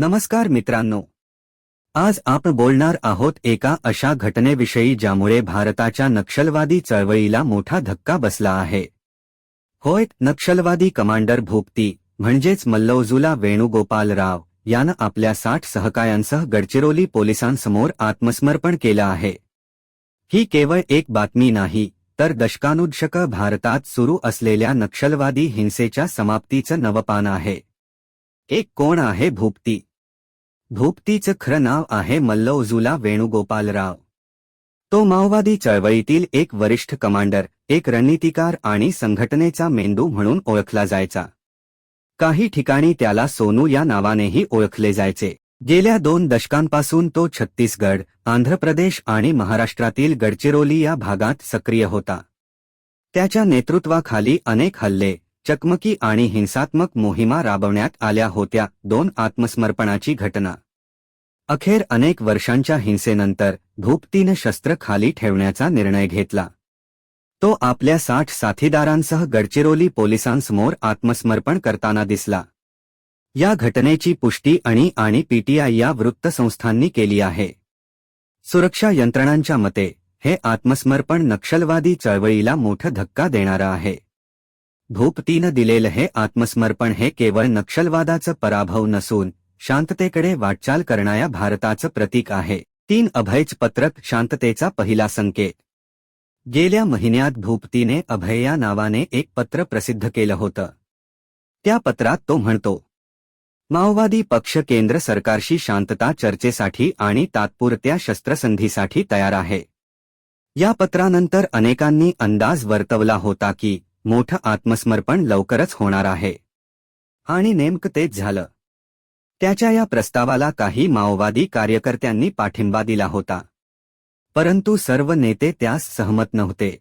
नमस्कार मित्रांनो. आज आपण बोलणार आहोत एका अशा घटनेविषयी ज्यामुळे भारताच्या नक्षलवादी चळवळीला मोठा धक्का बसला आहे. होय नक्षलवादी कमांडर भोपती म्हणजेच मल्लौजुला वेणुगोपाल राव यानं आपल्या साठ सहकायांसह गडचिरोली पोलिसांसमोर आत्मसमर्पण केलं आहे. ही केवळ एक बातमी नाही तर दशकानुदशक भारतात सुरू असलेल्या नक्षलवादी हिंसेच्या समाप्तीचं नवपान आहे. एक कोण आहे भूपती? भूपतीचं खरं नाव आहे मल्लौजुला वेणुगोपालराव. तो माओवादी चळवळीतील एक वरिष्ठ कमांडर एक रणनीतिकार आणि संघटनेचा मेंदू म्हणून ओळखला जायचा. काही ठिकाणी त्याला सोनू या नावानेही ओळखले जायचे. गेल्या दोन दशकांपासून तो छत्तीसगड आंध्र प्रदेश आणि महाराष्ट्रातील गडचिरोली या भागात सक्रिय होता. त्याच्या नेतृत्वाखाली अनेक हल्ले चकमकी आणि हिंसात्मक मोहिमा राबवण्यात आल्या होत्या दोन आत्मसमर्पणाची घटना. अखेर अनेक वर्षांच्या हिंसेनंतर धूपतीनं शस्त्र खाली ठेवण्याचा निर्णय घेतला. तो आपल्या साठ साथीदारांसह गडचिरोली पोलिसांसमोर आत्मसमर्पण करताना दिसला. या घटनेची पुष्टी आणि आणि पीटीआय या वृत्तसंस्थांनी केली आहे. सुरक्षा यंत्रणांच्या मते हे आत्मसमर्पण नक्षलवादी चळवळीला मोठा धक्का देणारं आहे. भूपतीनं दिलेलं हे आत्मसमर्पण हे केवळ नक्षलवादाचं पराभव नसून शांततेकडे वाटचाल करणाऱ्या भारताचं प्रतीक आहे. तीन अभयच पत्रक शांततेचा पहिला संकेत. गेल्या महिन्यात भूपतीने अभय या नावाने एक पत्र प्रसिद्ध केलं होतं. त्या पत्रात तो म्हणतो माओवादी पक्ष केंद्र सरकारशी शांतता चर्चेसाठी आणि तात्पुरत्या शस्त्रसंधीसाठी तयार आहे. या पत्रानंतर अनेकांनी अंदाज वर्तवला होता की मोठं आत्मसमर्पण लवकरच होणार आहे. आणि नेमकं तेच झालं. त्याच्या या प्रस्तावाला काही माओवादी कार्यकर्त्यांनी पाठिंबा दिला होता. परंतु सर्व नेते त्यास सहमत नव्हते.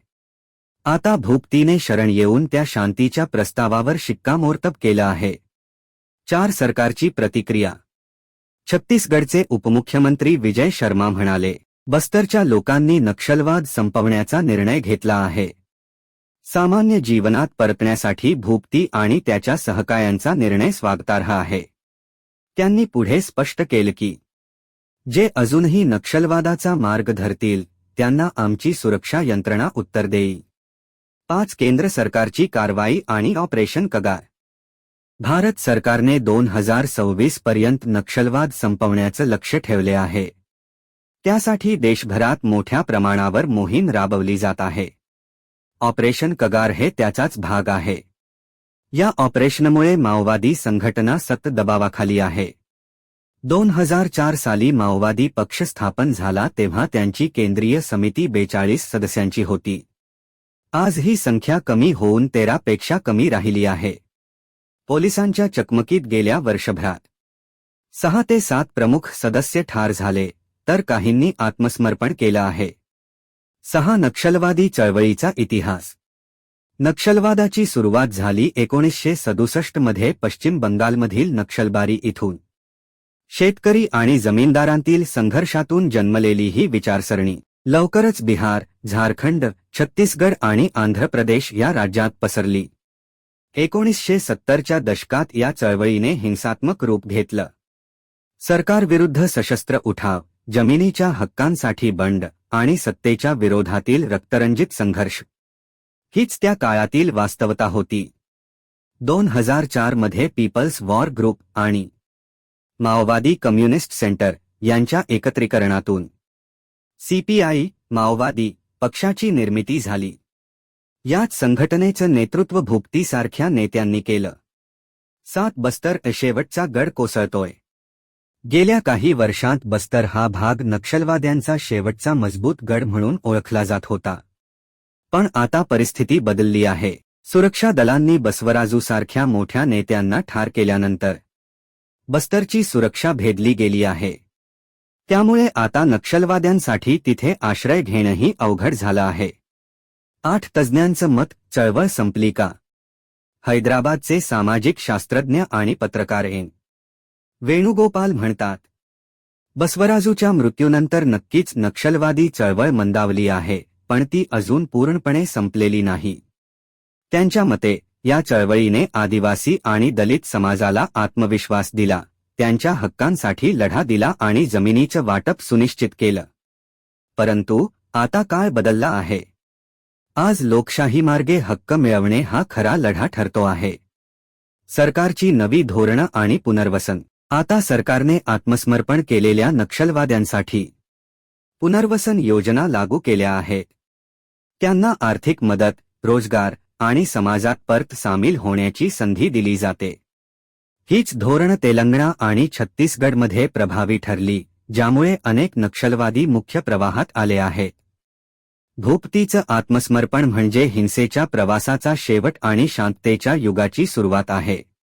आता भूपतीने शरण येऊन त्या शांतीच्या प्रस्तावावर शिक्कामोर्तब केलं आहे. चार सरकारची प्रतिक्रिया. छत्तीसगडचे उपमुख्यमंत्री विजय शर्मा म्हणाले बस्तरच्या लोकांनी नक्षलवाद संपवण्याचा निर्णय घेतला आहे. सामान्य जीवनात परतण्यासाठी भूपती आणि त्याच्या सहकायांचा निर्णय स्वागतार्ह आहे. त्यांनी पुढे स्पष्ट केलं की जे अजूनही नक्षलवादाचा मार्ग धरतील त्यांना आमची सुरक्षा यंत्रणा उत्तर देईल पाच केंद्र सरकारची कारवाई आणि ऑपरेशन कगार. भारत सरकारने दोन हजार सव्वीस पर्यंत नक्षलवाद संपवण्याचं लक्ष ठेवले आहे. त्यासाठी देशभरात मोठ्या प्रमाणावर मोहीम राबवली जात आहे. ऑपरेशन कगार हे त्याचाच भाग आहे. या ऑपरेशनमुळे माओवादी संघटना सतत दबावाखाली आहे. दोन हज़ार चार साली माओवादी पक्ष स्थापन झाला तेव्हा त्यांची केंद्रीय समिती बेचाळीस सदस्यांची होती. आज ही संख्या कमी होऊन तेरापेक्षा कमी राहिली आहे. पोलिसांच्या चकमकीत गेल्या वर्षभरात. सहा ते सात प्रमुख सदस्य ठार झाले, तर काहींनी आत्मसमर्पण केलं आहे. सहा नक्षलवादी चळवळीचा इतिहास. नक्षलवादाची सुरुवात झाली एकोणीसशे सदुसष्टमध्ये पश्चिम बंगालमधील नक्षलबारी इथून. शेतकरी आणि जमीनदारांतील संघर्षातून जन्मलेली ही विचारसरणी. लवकरच बिहार झारखंड छत्तीसगड आणि आंध्र प्रदेश या राज्यात पसरली. एकोणीसशे सत्तरच्या दशकात या चळवळीने हिंसात्मक रूप घेतलं. सरकारविरुद्ध सशस्त्र उठाव जमिनीच्या हक्कांसाठी बंड आणि सत्तेच्या विरोधातील रक्तरंजित संघर्ष. हीच त्या काळातील वास्तवता होती. दोन हजार चारमध्ये पीपल्स वॉर ग्रुप आणि माओवादी कम्युनिस्ट सेंटर यांच्या एकत्रीकरणातून सीपीआय माओवादी पक्षाची निर्मिती झाली. याच संघटनेचं नेतृत्व भुक्तीसारख्या नेत्यांनी केलं. सात बस्तर शेवटचा गड कोसळतोय. गेल्या काही वर्षांत बस्तर हा भाग नक्षलवाद्यांचा शेवटचा मजबूत गड म्हणून ओळखला जात होता. पण आता परिस्थिती बदलली आहे. सुरक्षा दलांनी बसवराजूसारख्या मोठ्या नेत्यांना ठार केल्यानंतर बस्तरची सुरक्षा भेदली गेली आहे. त्यामुळे आता नक्षलवाद्यांसाठी तिथे आश्रय घेणंही अवघड झालं आहे. आठ तज्ज्ञांचं मत चळवळ संपली का? हैदराबादचे सामाजिक शास्त्रज्ञ आणि पत्रकार एन. वेणुगोपाल म्हणतात. बसवराजूच्या मृत्यूनंतर नक्कीच नक्षलवादी चळवळ मंदावली आहे पण ती अजून पूर्णपणे संपलेली नाही. त्यांच्या मते या चळवळीने आदिवासी आणि दलित समाजाला आत्मविश्वास दिला त्यांच्या हक्कांसाठी लढा दिला आणि जमिनीचं वाटप सुनिश्चित केलं. परंतु आता काय बदलला आहे? आज लोकशाही मार्गे हक्क मिळवणे हा खरा लढा ठरतो आहे. सरकारची नवी धोरणं आणि पुनर्वसन. आता सरकारने आत्मसमर्पण केलेल्या नक्षलवाद्यांसाठी पुनर्वसन योजना लागू केल्या आहेत. त्यांना आर्थिक मदत रोजगार आणि समाजात परत सामील होण्याची संधी दिली जाते. हीच धोरण तेलंगणा आणि छत्तीसगडमध्ये प्रभावी ठरली ज्यामुळे अनेक नक्षलवादी मुख्य प्रवाहात आले आहेत. भूपतीचं आत्मसमर्पण म्हणजे हिंसेच्या प्रवासाचा शेवट आणि शांततेच्या युगाची सुरुवात आहे.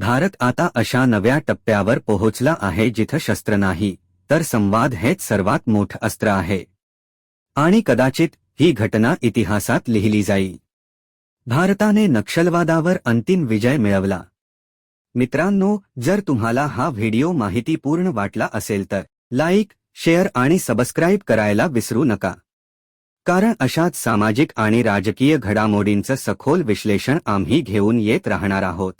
भारत आता अशा नव्या टप्प्यावर पोहोचला आहे जिथं शस्त्र नाही तर संवाद हेच सर्वात मोठं अस्त्र आहे. आणि कदाचित ही घटना इतिहासात लिहिली जाईल. भारताने नक्षलवादावर अंतिम विजय मिळवला. मित्रांनो जर तुम्हाला हा व्हिडिओ माहितीपूर्ण वाटला असेल तर लाईक शेअर आणि सबस्क्राईब करायला विसरू नका. कारण अशाच सामाजिक आणि राजकीय घडामोडींचं सखोल विश्लेषण आम्ही घेऊन येत राहणार आहोत.